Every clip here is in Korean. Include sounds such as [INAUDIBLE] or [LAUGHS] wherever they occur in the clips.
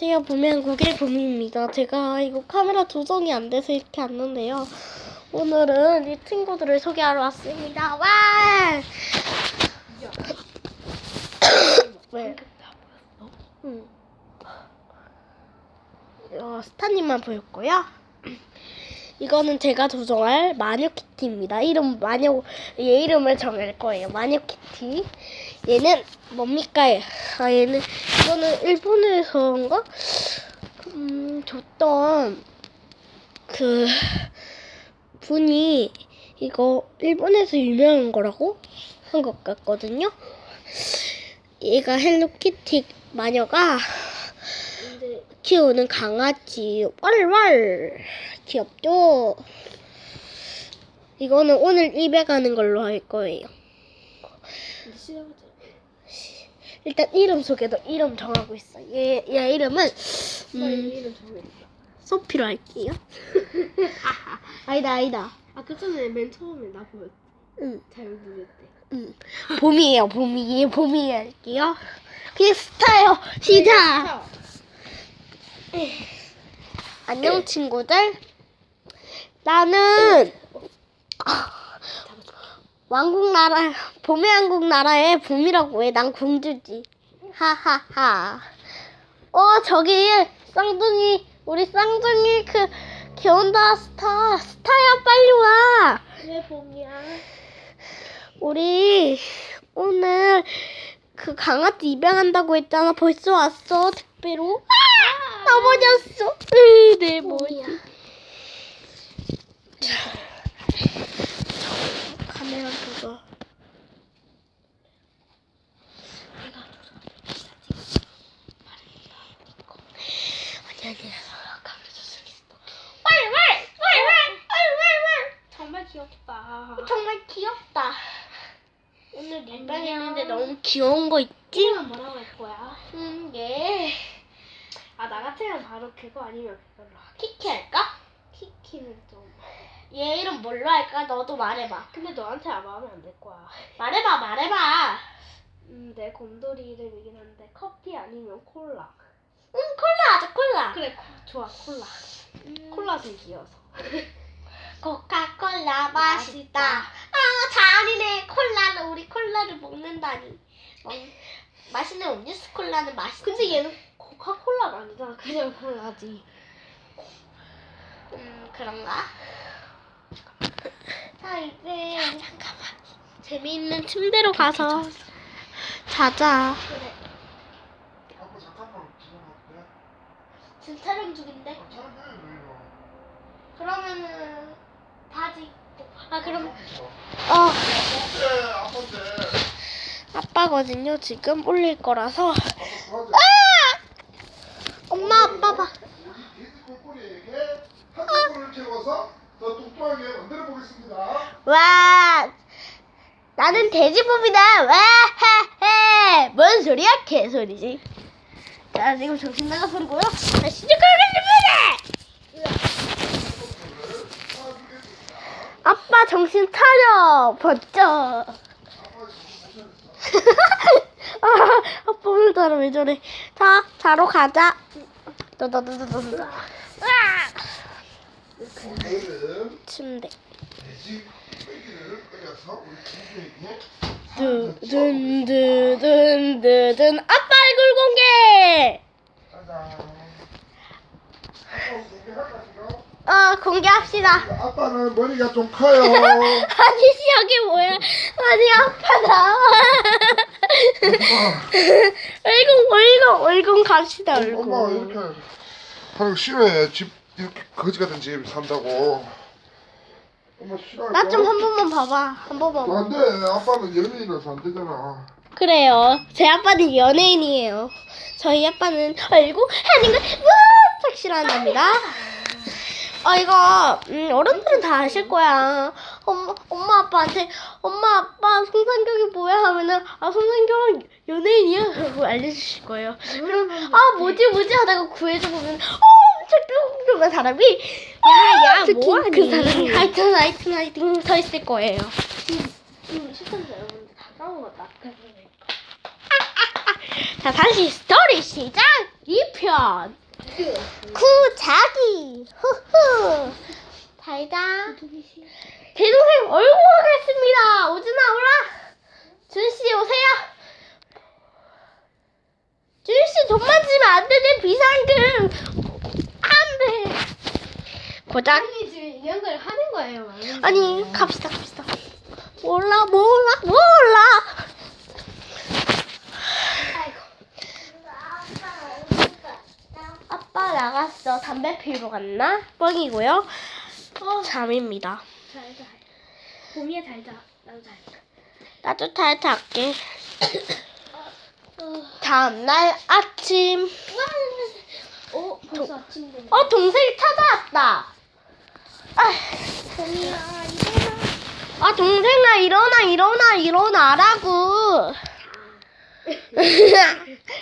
안녕하세요. 봄양국의 봄입니다. 제가 이거 카메라 조정이 안 돼서 이렇게 왔는데요. 오늘은 이 친구들을 소개하러 왔습니다. 와! 왜? 응. 어, 스타님만 보였고요. 이거는 제가 조정할 마녀키티입니다. 이름 마녀 얘 이름을 정할 거예요. 마녀키티. 얘는 뭡니까? 아 얘는 이거는 일본에서인가? 음 줬던 그 분이 이거 일본에서 유명한 거라고 한 것 같거든요. 얘가 헬로키티 마녀가 키우는 강아지 왈왈 귀엽죠? 이거는 오늘 입에 가는 걸로 할 거예요. 일단 이름 소개도 이름 정하고 있어. 얘, 얘 이름은 음. 소피로 할게요. [LAUGHS] 아니다 아니다. 아까 전에 맨 처음에 나 보였. 응, 잘못 보였대. 응. 봄이에요 봄이 얘 봄이 할게요. 그냥 스타요 시작. 안녕 친구들. 나는 왕국 나라 봄의 왕국 나라의 봄이라고 해. 난 공주지. 하하하. 어 저기 쌍둥이 우리 쌍둥이 그 귀여운다 스타 스타야 빨리 와. 왜 봄이야? 우리 오늘 그 강아지 입양한다고 했잖아. 벌써 왔어 택배로. 아, 넘어졌어. 으, 내 머리. 자, 카메라 보자. 내가 아니 아니 카메라 줬어. 왈왈왈왈왈왈왈 정말 귀엽다. 정말 귀엽다. 오늘 입양했는데 너무 귀여운 거 있지? 이름은 뭐라고 할 거야? 음, 얘 아 나 같으면 바로 그거 아니면 하기. 키키 할까? 키키는 좀. 얘 이름 뭘로 할까? 너도 말해봐. 근데 너한테 아마 하면 안 될 거야. 말해봐, 말해봐. 음, 내 곰돌이 이름이긴 한데 커피 아니면 콜라. 응, 콜라 하자, 콜라. 그래, 코- 좋아 콜라. 음, 콜라 색이어서. [LAUGHS] 코카콜라 맛있다. 맛있다. 아, 잔이네. 콜라를 우리 콜라를 먹는다니. 먹, 맛있는 음료수 콜라는 맛있지. 근데 얘는 코카콜라가 아니잖아. 그냥 콜라지. 음, 그런가? 자, 이제 잠깐만. 재미있는 침대로 가서 자자. 그래. 지금 촬영 중인데. 아? 그러면은 바지. 아 그럼 어. 아빠거든요. 지금 올릴 거라서. 가자. 엄마 아빠 봐. 와 나는 돼지몸이다. 와헤헤 뭔 소리야 개소리지. 자 지금 정신 나가 소리고요. 자 시작하겠습니다. 아빠 정신 차려 번쩍. [LAUGHS] 아, 아빠 오늘따라 왜 저래? 자, 자러 가자. 너너너너너. 아, 침대. 두둔두둔두둔 아빠 얼굴 공개. 짜잔. 아빠 공개할까 지금? 어 공개합시다. 아빠는 머리가 좀 커요. [LAUGHS] 아니 여기 뭐야? 아니 아빠 나와. 얼굴 얼굴 얼굴 갑시다 엄마 얼굴. 이렇게 하는 거 싫어해. 집 이렇게 거지 같은 집 산다고. 엄마 싫어해. 나좀 한 번만 봐봐. 한 번만. 봐봐. 안 돼. 아빠는 연예인이라서 안 되잖아. 그래요. 제 아빠는 연예인이에요. 저희 아빠는 얼굴 하는 걸 무척 싫어한답니다. 어 이거 음, 어른들은 다 아실 거야. 엄마 엄마 아빠한테 엄마 아빠 송상경이 뭐야 하면은 아 송상경은 연예인이야 그러고 알려주실 거예요. 그럼 아 뭐지 뭐지 하다가 구해줘 보면 어 엄청 뚱뚱한 사람이 야, 특히 뭐하니? 그 사람이 하여튼 하여튼 하여튼 서 있을 거예요. 지금 시청자 여러분들 다 까먹었다. 자, 다시 스토리 시작 2편. 구자기. 후후. 잘가. 제 동생 얼굴 하겠습니다. 오준아, 올라. 준씨, 오세요. 준씨, 돈 만지면 안 돼. 내 비상금. 안 돼. 고작. 아니 지금 이런 걸 하는 거예요. 아니, 갑시다, 갑시다. 몰라, 몰라, 몰라. 나갔어. 담배 피우러 갔나? 뻥이고요. 잠입니다. 잘 자. 봄이야 잘 자. 나도 잘. 나도 잘 잘게. 다음날 아침. 어 벌써 아침. 어, 동생이 찾아왔다. 아, 봄이야 일어나. 아 동생아, 일어나, 일어나, 일어나라고.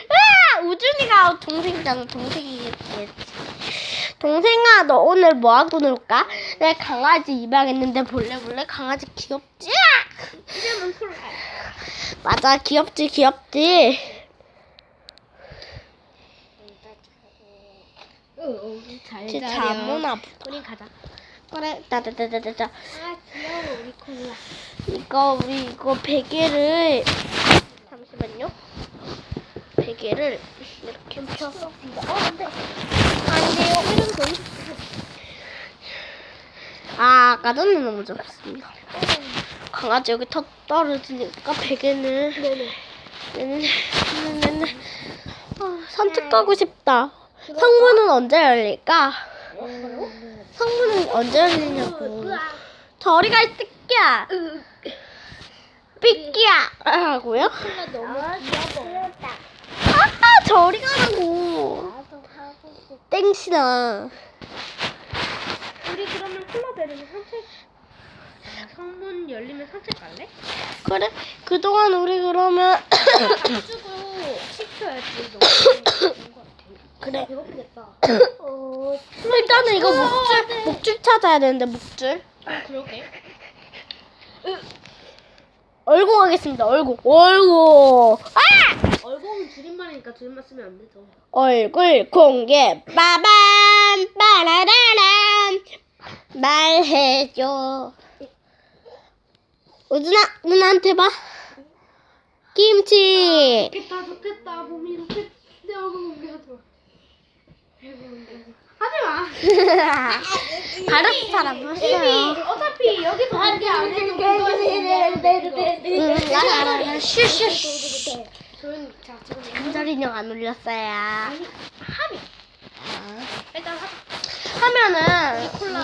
아, 우준이가 동생이잖아, 동생이겠지. 동생아, 너 오늘 뭐 하고 놀까? 내 강아지 입양했는데 볼래 볼래? 강아지 귀엽지? 콜라. 맞아, 귀엽지, 귀엽지. 잘 진짜 잠오나 보다. 우리 가자. 그래, 따다다다다다. 아 귀여워 우리 콜라. 이거 우리 이거 베개를 잠시만요. 베개를 이렇게 펴서 어 안 돼. 안 돼요. 아, 아까 전에 넘어졌습니다. 강아지 여기 턱 떨어지니까 베개는 네네. 네네 네네. 아, 산책 가고 싶다. 성문은 언제 열릴까? 성문은 언제 열리냐고. 저리 가, 이 새끼야. 삐끼야. 하고요? 콜라 너무 귀여워. 아, 저리 가라고. 땡신아. 우리 그러면 콜라 내리면 산책. 아, 성문 열리면 산책 갈래? 그래? 그동안 우리 그러면. [COUGHS] 주고. 너무 같아. [COUGHS] 그래. 배고프겠다. [COUGHS] 어, 일단은 이거 목줄, 목줄 찾아야 되는데, 목줄. 어, 그러게. 얼공 하겠습니다, 얼공. 얼공. 아! 얼공은 줄임말이니까 줄임말 쓰면 안 되죠. 얼굴 공개. 빠밤, 빠라라란. 말해줘. 우준아, 누나한테 봐. 김치. 좋겠다, 좋겠다. 몸이 좋겠다. 내 얼굴 공개하지 마. 얼굴 공개하지 마. 하지 마. 다른 사람 했어요. 어차피 여기서 공개 안 해도 응, 라라라. 슈슈슈. 조용히. 자, 지금 잠자리 인형 안 올렸어요. 아니, 하미. 일단 하자. 하면은 콜라.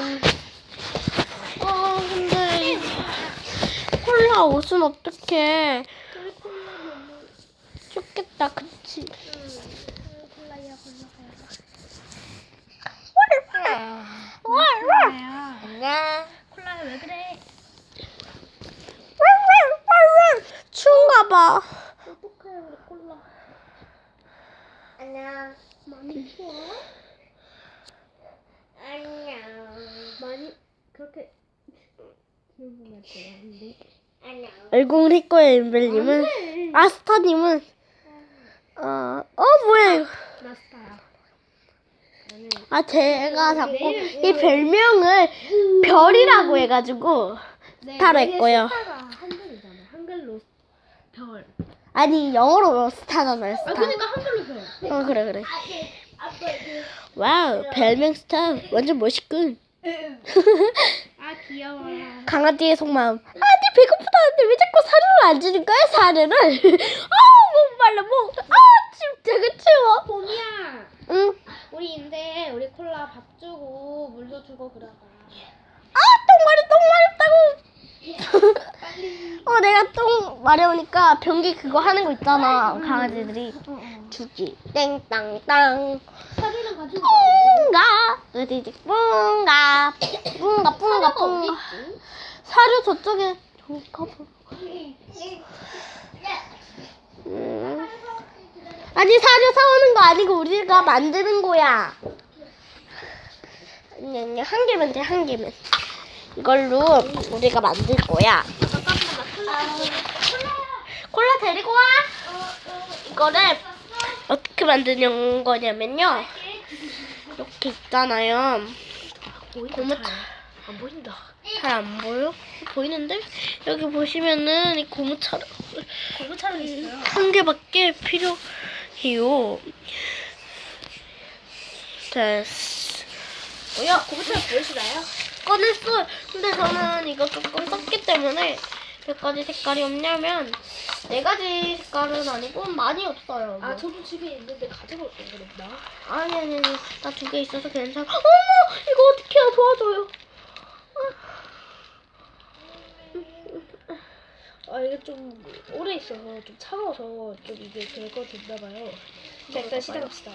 어 근데 이 콜라 옷은 어떡해. 좋겠다 그치 응. 콜라야, 콜라야. 콜라야. 콜라야, 왜 그래? 추운가 봐 어떡해, 콜라. 안녕. 많이 추워? 안녕. 많이 그렇게. 안녕. 얼공을 했고요 임벨님은 아스타님은 어, 어 뭐야 이거 아 제가 자꾸 이 별명을 별이라고 해가지고 스타로 했고요 스타가 한글이잖아. 한글로 별. 아니 영어로 스타잖아요 아 스타 그러니까 한글로 별. 어 그래 그래 와우 별명 스타 완전 멋있군 [LAUGHS] 아 귀여워. 강아지의 속마음. 아, 네 배고프다는데 왜 자꾸 사료를 안 주는 거야, 사료를? [LAUGHS] 아우, 목 말라, 목. 아, 진짜, 그 추워. 봄이야. 응. 우리 인데 우리 콜라 밥 주고 물도 주고 그러자. 아, 똥 마려, 똥 마렵다고. 어, 내가 똥 마려우니까 변기 그거 하는 거 있잖아, 강아지들이. 어, 어. 주기. 땡땅땅. 사료는 가지고. 뿡가. 어디지? 뿡가. 뿡가, 뿡가, 뿡가. 사료 저쪽에. 저기 가봐. 음. 아니 사료 사오는 거 아니고 우리가 만드는 거야. 아니 아니 한 개면 돼 한 개면. 이걸로 우리가 만들 거야. 콜라 데리고 와. 이거를 어떻게 만드는 거냐면요. 이렇게 있잖아요. 고무 안 보인다. 잘 안 보여? 보이는데? 여기 보시면은 이 고무차를 고무차로 있어요. 한 개밖에 필요 해요. 됐어. 뭐야? 고무차 보이시나요? 꺼냈어. 근데 저는 이거 조금 썼기 때문에 몇 가지 색깔이 없냐면 네 가지 색깔은 아니고 많이 없어요. 뭐. 아 저도 집에 있는데 가져갈 걸 그랬나? 아니 아니 아니 나 두 개 있어서 괜찮아. 어머 이거 어떻게 해요? 도와줘요. 아 이게 좀 오래 있어서 좀 차가워서 좀 이게 될거 됐나 봐요. 자 일단 시작합시다.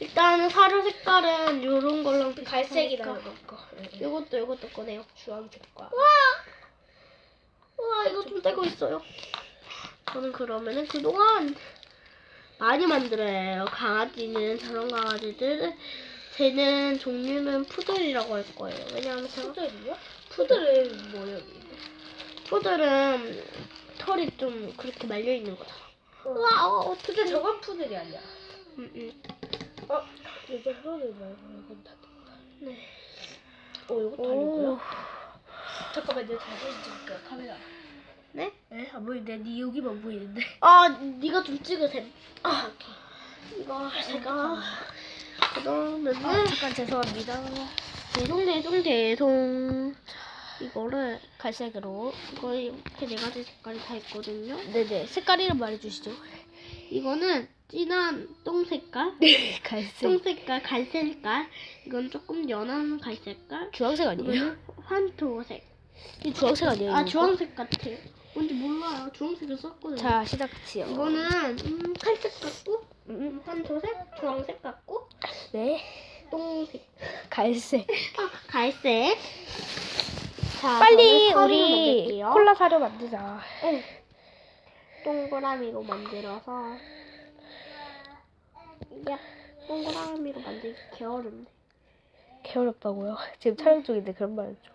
일단은 사료 색깔은 요런 걸랑 갈색이나 비슷하니까. 거. 네. 요것도 요것도 꺼내요. 주황색과. 와! 와, 이거 좀 떼고 있어요. 저는 그러면은 그동안 많이 만들어야 해요. 강아지는 저런 강아지들 쟤는 종류는 푸들이라고 할 거예요. 왜냐하면 제가 푸들이요? 푸들은 뭐예요? 푸들은 털이 좀 그렇게 말려 있는 거잖아. 어. 와, 어, 근데 저건 푸들이 아니야. 음, 음. 어? 이 정도는 뭐 이건 다. 네. 어 이것도 오, 아니고요? 잠깐만요. 잘 보이니까 카메라. 네? 네? 안 보이는데 네 여기만 보이는데. 아, 네가 좀 찍으세요. 아, 이거 제가 그러면은 아, 잠깐 죄송합니다. 대송 대송 대송 이거를 갈색으로. 이거 이렇게 네 가지 색깔이 다 있거든요. 네네. 색깔 이름 말해주시죠. 이거는 진한 똥 색깔, [LAUGHS] 네. 갈색. 똥 색깔, 갈색 색깔. 이건 조금 연한 갈색 색깔. 주황색 아니에요? 이거는 환토색. 이 주황색 아니에요? 아 이거? 주황색 같아. 뭔지 몰라요. 주황색을 썼거든요. 자 시작지요. 이거는 음, 칼색 같고, 음, 음, 환토색, 주황색 같고, 네. 똥색, 갈색. 아, 갈색. 자, 빨리 우리 만들게요. 콜라 사료 만들자. 응. 동그라미로 만들어서 야 동그라미로 만들기 게으른데 개어렵다고요? [LAUGHS] 지금 촬영 중인데 그런 말 좀.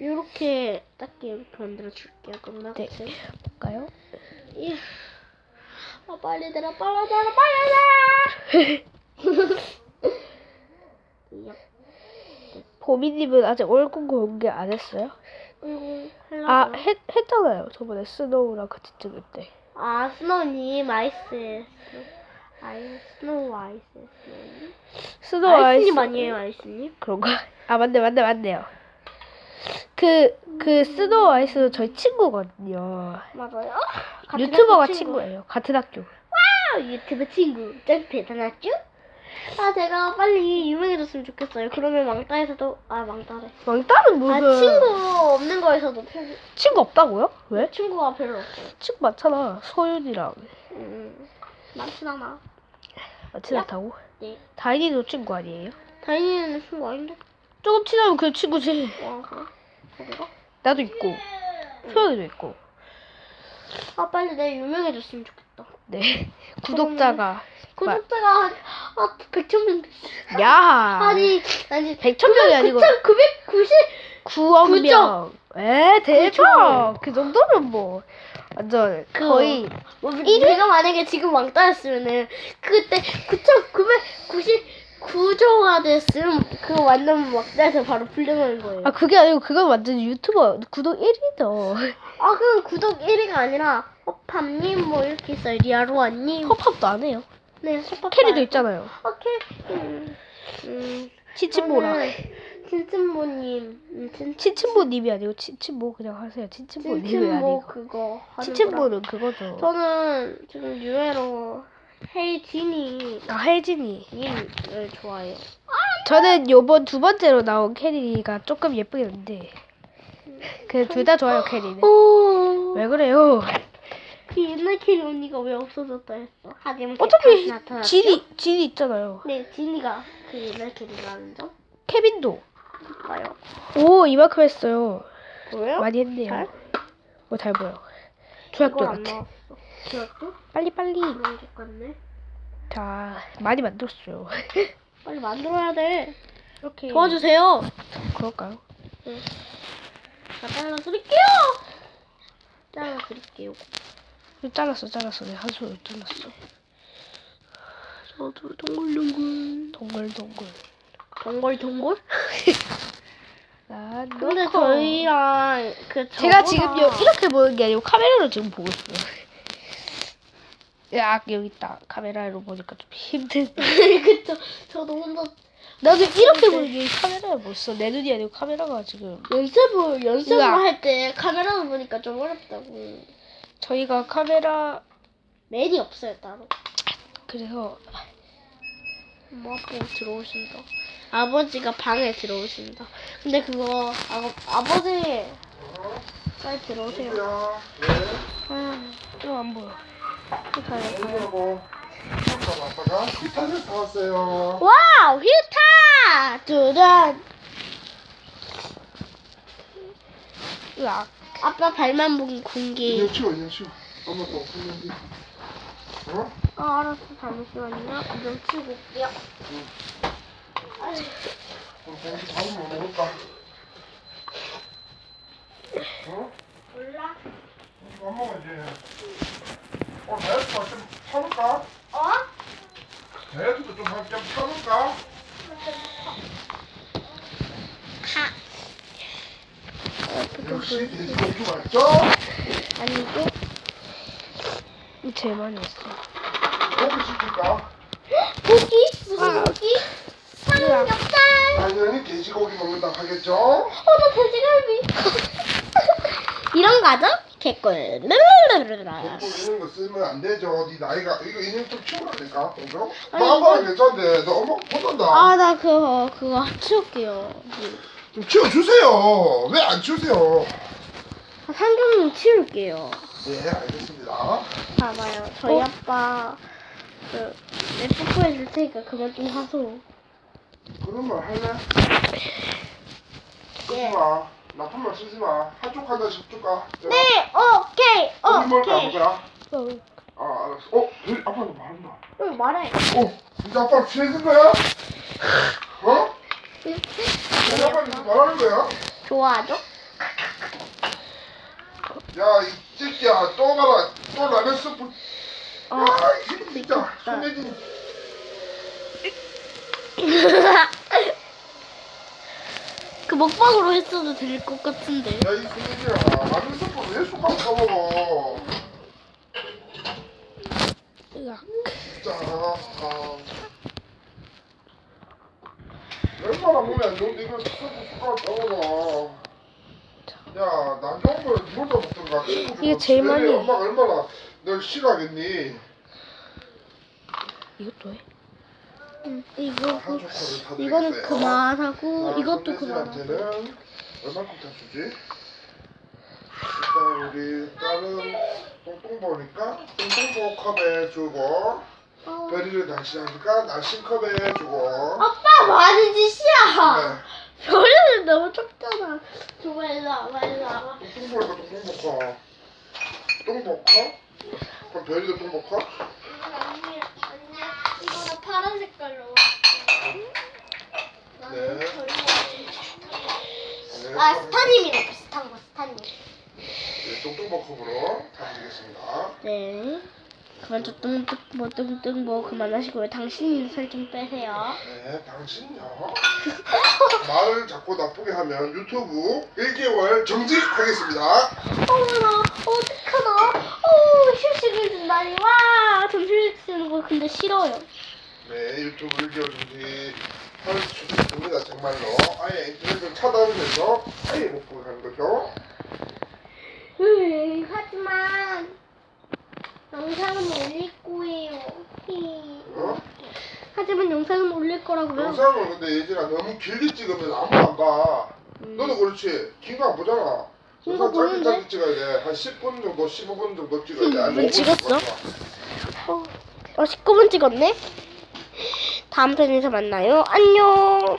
이렇게 딱게 이렇게 만들어 줄게요 그럼 네. 나같이 볼까요? 예. 아 빨리 들어 빨리 들어 빨리 들어 [LAUGHS] 야 보미님은 아직 얼굴 공개 안 했어요? 아이고 아. 했, 했잖아요. 저번에 스노우랑 같이 찍을 때. 아 스노우님 아이스 아이 스노우 아이스 스노우 아이스님 아이스 아니에요 아이스님 그런가? 아 맞네 맞네 맞네요. 그, 그 스노우 아이스는 저희 친구거든요. 맞아요 같은 유튜버가 학교 친구. 친구예요. 같은 학교. 아, 유튜브 친구 짱 대단하죠? 아 제가 빨리 유명해졌으면 좋겠어요. 그러면 왕따에서도 아 왕따래. 왕따는 무슨 아 친구 없는 거에서도 편- 친구 없다고요? 왜? 친구가 별로 없어요. 친구 많잖아. 소윤이랑 음 많진 않아. 많지 않다고? 네. 다인이도 친구 아니에요? 다인이는 친구 아닌데? 조금 친하면 그 친구지. 와 그래? 거기가? 나도 있고 소윤이도 있고. 아 빨리 내 유명해졌으면 좋겠다. 네. 구독자가 구독자가 한 아, 100천 명. 야 아니 아니 100천 명이 아니고 990 9억 구정. 명. 에 대박. 그 정도면 뭐 완전 그- 거의 뭐, 내가 만약에 지금 왕따였으면은 그때 9,999조가 됐으면 그거 완전 왕따에서 바로 풀려나는 거예요. 아 그게 아니고 그건 완전 유튜버 구독 1위죠. 아 그럼 구독 1위가 아니라 허팝님 뭐 이렇게 있어요. 리아로아님. 컵합도 안 해요. 네 허팝. 캐리도 있잖아요. 오케이. 음, 음. 저는. 음, 친, 치친모님이 아니고 치친모 그냥 하세요. 치친모님이 친친모 아니고. 그거 하는 거라. 치친모는 그거죠. 저는 지금 유해로 헤이 지니 아 혜진이. 님을 좋아해요. 저는 요번 두 번째로 나온 캐리가 조금 예쁘긴 한데 그 둘 다 좋아요 캐리는. 오. 왜 그래요? 그 옛날 캐리 언니가 왜 없어졌다 했어? 하지만 어차피 다시 나타났죠? 진이 진이 있잖아요. 네, 진이가 그 옛날 캐리라는 점? 케빈도. 봐요. 오 이만큼 했어요. 뭐예요? 많이 했네요. 잘? 뭐잘 보여. 안 같아. 그래도? 빨리 빨리. 그런 것 같네. 자 많이 만들었어요. [LAUGHS] 빨리 만들어야 돼. 이렇게 도와주세요. 그럴까요? 자, 잘라드릴게요. 잘라드릴게요. 잘랐어 잘랐어. 내 한 손으로 잘랐어. 나도 동글동글. 동글동글. 동글동글? [LAUGHS] 난 근데 넣고. 저희랑 그 제가 저보다- 지금 요, 이렇게 보는 게 아니고 카메라로 지금 보고 있어요. 야 여기 있다. 카메라로 보니까 좀 힘든. [LAUGHS] 그쵸. 저도 혼자 나도 이렇게 보는 게 카메라에 못 써. 내 눈이 아니고 카메라가 지금. 연습을 연습을 으악. 할때 카메라로 보니까 좀 어렵다고. 저희가 카메라 맨이 없어요 따로. 그래서 엄마 아빠 들어오신다. 아버지가 방에 들어오신다. 근데 그거 아, 아버지 빨리 들어오세요. 네. 아, 좀 안 보여. 가요. 아빠 사왔어요. 와우 휴타 두단 으악. 아빠 발만 본 공기. 인형 치워 인형 치워. 엄마 또 없는데. 어? 아 알았어 잠시만요. 좀 치고 올게요. 우리 공기 밥은 뭐 먹을까? 어? 몰라. 밥 먹어야 지. 어, 다이어트 좀 사볼까? 어? 다이어트도 좀할겸 사볼까? 가. 역시 돼지고기 맛있죠? 아니고 제일 많이 했어. 고기 시킬까? 고기 무슨 고기? 삼겹살. 당연히 돼지고기 먹는다 하겠죠? 어 나 돼지갈비. [LAUGHS] 이런 거죠? 개꿀. 데리고 있는 거 쓰면 안 되죠. 네 나이가 이거 인형 좀 될까? 동조? 아니, 너 아빠는 괜찮은데 너 엄마 못한다. 아 나 그거 그거 치울게요. 좀 치워주세요. 왜 안 치우세요? 아, 상경님 치울게요. 네 알겠습니다. 봐봐요. 저희 어? 아빠 그, 내 뽀뽀해 줄 테니까 그만 좀 하소. 그런 말 할래? 쓰지 예. 마. 나쁜 말 쓰지 마. 한쪽 한다 십쪽 가. 네, 오케이, 우리 뭘까 오케이. 먹어라. 어, 아 알았어. 어? 그 아빠는 말한다. 응, 말해. 어? 진짜 아빠 친해진 거야? 어? 우리 아빠는 지금 말하는 거야? 좋아하죠? 야, 이 새끼야, 또 가라. 또 라면 스프. 어. 아, 이 새끼 진짜. 손예진. [LAUGHS] 그 먹방으로 했어도 될 것 같은데. 야, 이 손예진아. 라면 스프 왜 숟가락 써먹어? 으악. 아. 얼마나 몸에 안 좋은데 스프 숟가락 써먹어. 야, 나 좋은 걸 물도 먹던가. 친구 이게 제일 많이- 엄마가 얼마나 널 싫어하겠니? 이것도 해? 응, 이거 한 조커를 다 이거는. 그만하고 자, 이것도 그만하고. 얼마큼 다 주지? 일단 우리 딸은 똥똥보니까 똥똥보 컵에 주고 어. 별이를 날씬하니까 날씬컵에 주고 아빠 뭐 하는 짓이야? 네. 별이는 너무 적잖아. 줘봐 일로 와봐 일로 와봐. 똥똥보니까 똥똥보 컵 똥보 컵? 그럼 별이도 똥보 컵? 파란 색깔로. 나는 네. 네, 아 스타님이랑 비슷한 거 스타님. 네, 똥똥보 컵으로 다 드리겠습니다 네. 그만 좀 뚱뚱뭐 뚱뚱 뭐 그만하시고요. 당신이 살좀 빼세요. 네 당신요 [LAUGHS] 말을 자꾸 나쁘게 하면 유튜브 1개월 정직하겠습니다 어머나 어떡하나. 어 휴식을 준다니 와. 전 휴식 쓰는 거 근데 싫어요. 네, 유튜브 1개월 정지 있습니다, 정말로. 아예 인터넷을 차단하면서 아예 못 보게 하는 거죠. 으이, 하지만 영상은 올릴 거예요. 히. 어? 하지만 영상은 올릴 거라고요. 영상을 근데 예진아 너무 길게 찍으면 아무도 안 봐. 너도 그렇지. 긴 거 안 보잖아. 영상 짧게? 짧게 찍어야 돼. 한 10분 정도, 15분 정도 찍어야 돼. 아니, 분 5분 찍었어? 어, 어 19분 찍었네. 다음 편에서 만나요. 안녕.